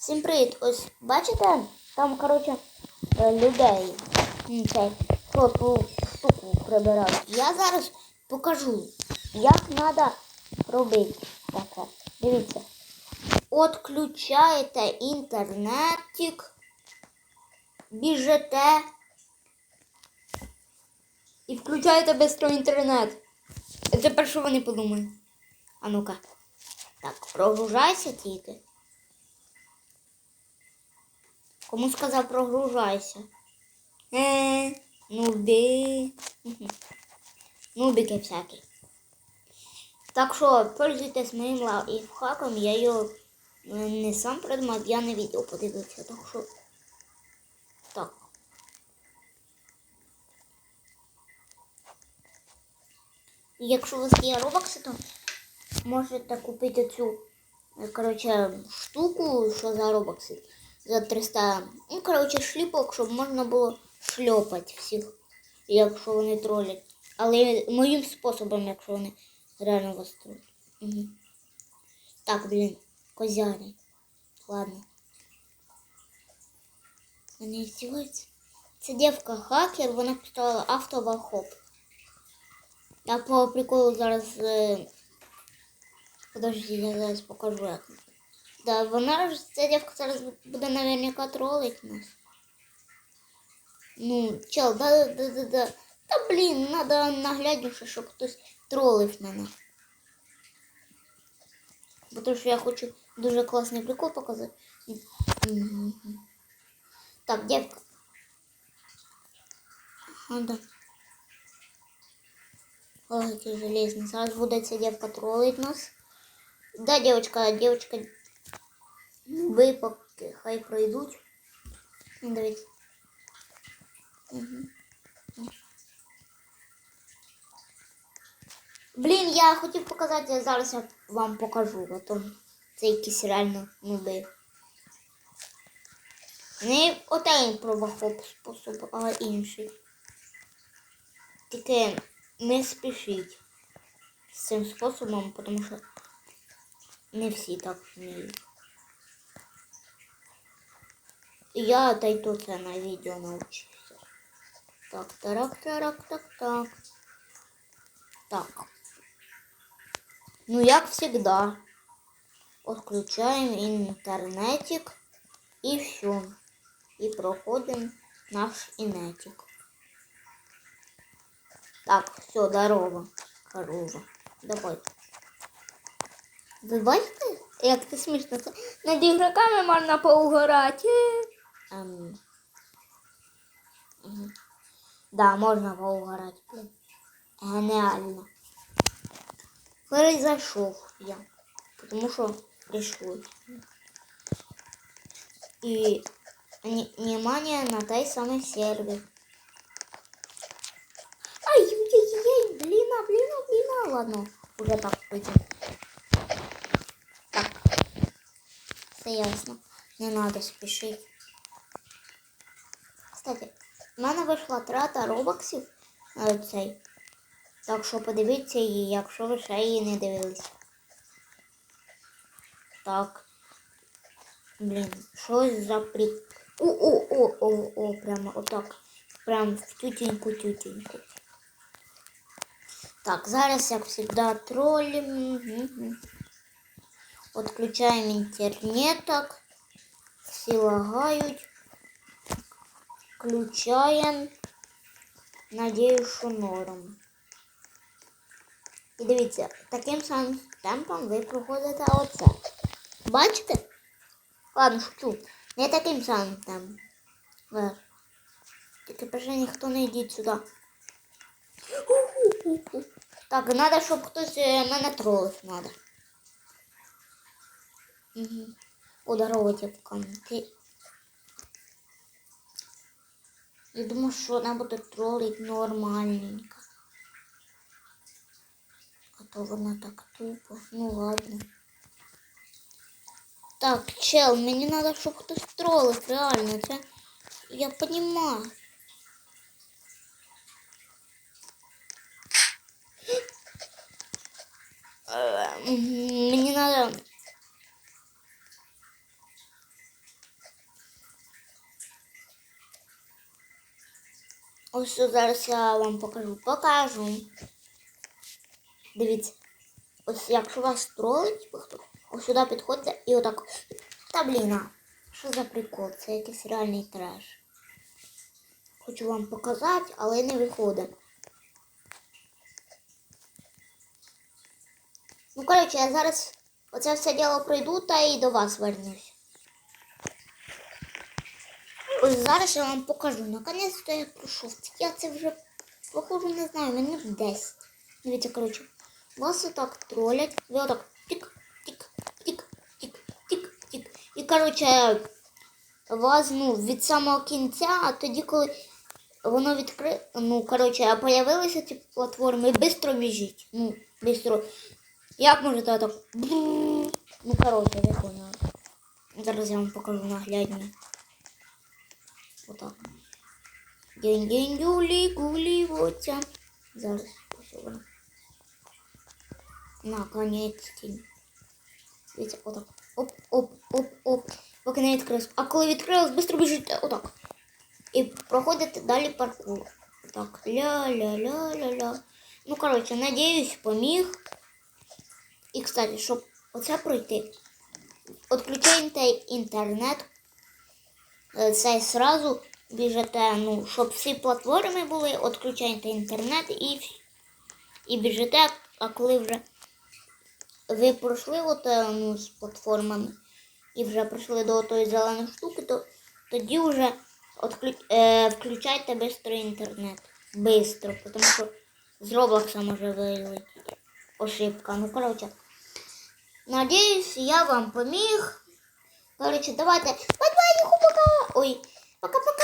Всім привіт! Ось бачите, там, коротше, е, людей. Цей, ту штуку прибирають. Я зараз покажу, як треба робити таке. Дивіться. Отключаєте інтернетик, біжите і включаєте швидко інтернет. А Тепер що вони подумають? А ну-ка. Так, прогружайся тільки. Кому сказав прогружайся? Е, нуби. Нубики всякі. Так що пользуйтесь моїм лайфхаком, я його е, не сам придумав, я на відео подивився. Так що. Так. Якщо у вас є робокси, то можете купити цю е, коротше, штуку, що за робокси. За 300. Ну, коротше, шліпок, щоб можна було шльопати всіх, якщо вони тролять. Але моїм способом, якщо вони реально вас тролять. Угу. Так, блін, козяри. Ладно. Вони здіваються. Це дівка хакер, вона поставила автовахоп. Я по приколу зараз. Е... Подожди, я зараз покажу як. Да, вона ж ця дівка зараз буде наверняка тролить нас. Ну, чел, да, да, да, да. Та блін, треба наглядніше, щоб хтось тролив мене. Бо то, що я хочу дуже класний прикол показати. Мгм. Так, дівка. Ага, да. Ой, який железний. Зараз буде ця дівка тролить нас. Да, девочка, девочка. Ви поки хай пройдуть. Дивіться. Блін, я хотів показати, зараз я вам покажу, а то це якийсь реально нуби. Не отей пробахоп спосіб, а інший. Тільки не спішіть з цим способом, тому що не всі так вміють. І Я й це на відео навчився. Так, тарак, тарак, так, так. Так. Ну, як всегда. Отключаем интернетик и все. И проходим наш инетик. Так, все, здорово, корова. Давай. Ви бачите, як це смішно? Над ігроками можна поугорати. Ем. Мгм. Да, можна поугорати. блін. Геніально. Перезайшов я. Тому що прийшлось. І вні- внимание на той самий сервер. Ай, ай-яй-яй, бліна, бліна, бліна. Ладно, уже так пойдем. Так. Все ясно. Не надо спішити. Кстати, в мене вийшла трата робоксів на цей. Так що подивіться її, якщо ви ще її не дивились. Так. Блін, щось за при... О, о, о, о, о, прямо отак. Прям в тютеньку тютеньку. Так, зараз, як завжди, троллим. Мгм. Отключаємо інтернеток. Всі лагають. Включаємо. Надіюсь, що норм. І дивіться, таким самим темпом ви проходите оце. Бачите? Ладно, шучу. Не таким самим темпом. Ви. Тільки ніхто не йдіть сюди. Так, треба, щоб хтось е, мене тролив надо. Угу. О, здорово, дівка. Ти... Я думаю, що вона буде тролить нормальненько. А то вона так тупо. Ну ладно. Так, чел, мені треба, щоб хтось тролив, реально. Це я понимаю. Е, мгм, Мені треба Ось зараз я вам покажу. Покажу. Дивіться. Ось якщо вас тролить, ось сюди підходьте і отак. Та блін, що за прикол? Це якийсь реальний треш. Хочу вам показати, але не виходить. Ну, коротше, я зараз оце все діло пройду та і до вас вернусь. Ось зараз я вам покажу. Наконець-то я пройшов. Я це вже, похоже, не знаю, минут 10. Дивіться, коротше, вас отак тролять. Ви отак тик. І, коротше, вас, ну, від самого кінця, а тоді, коли воно відкри... Ну, коротше, появилися ці платформи, бистро біжіть. Ну, бистро. Як можете так? Ну, коротше, ви поняли. Зараз я вам покажу наглядно. Отак. день день гулі гулі вотя. Зараз ось вона. Наконець-то. Дивіться, отак. Оп, оп, оп, оп. Поки не відкрилось. А коли відкрилось, швидко біжите отак. І проходите далі паркур. Так, ля-ля-ля-ля-ля. Ну, коротше, надіюсь, поміг. І, кстати, щоб оце пройти, відключайте інтернет. Е, Це сразу біжите, ну, щоб всі платформи були, відключайте інтернет і, і біжите, а коли вже ви пройшли от, е, ну, з платформами і вже прийшли до тої зеленої штуки, то тоді вже е, включайте швидко інтернет. Бистро, тому що з Роблокса може вилетіти. Ошибка. Ну, коротше. Надіюсь, я вам поміг. Коротше, давайте. おい、パカパカ。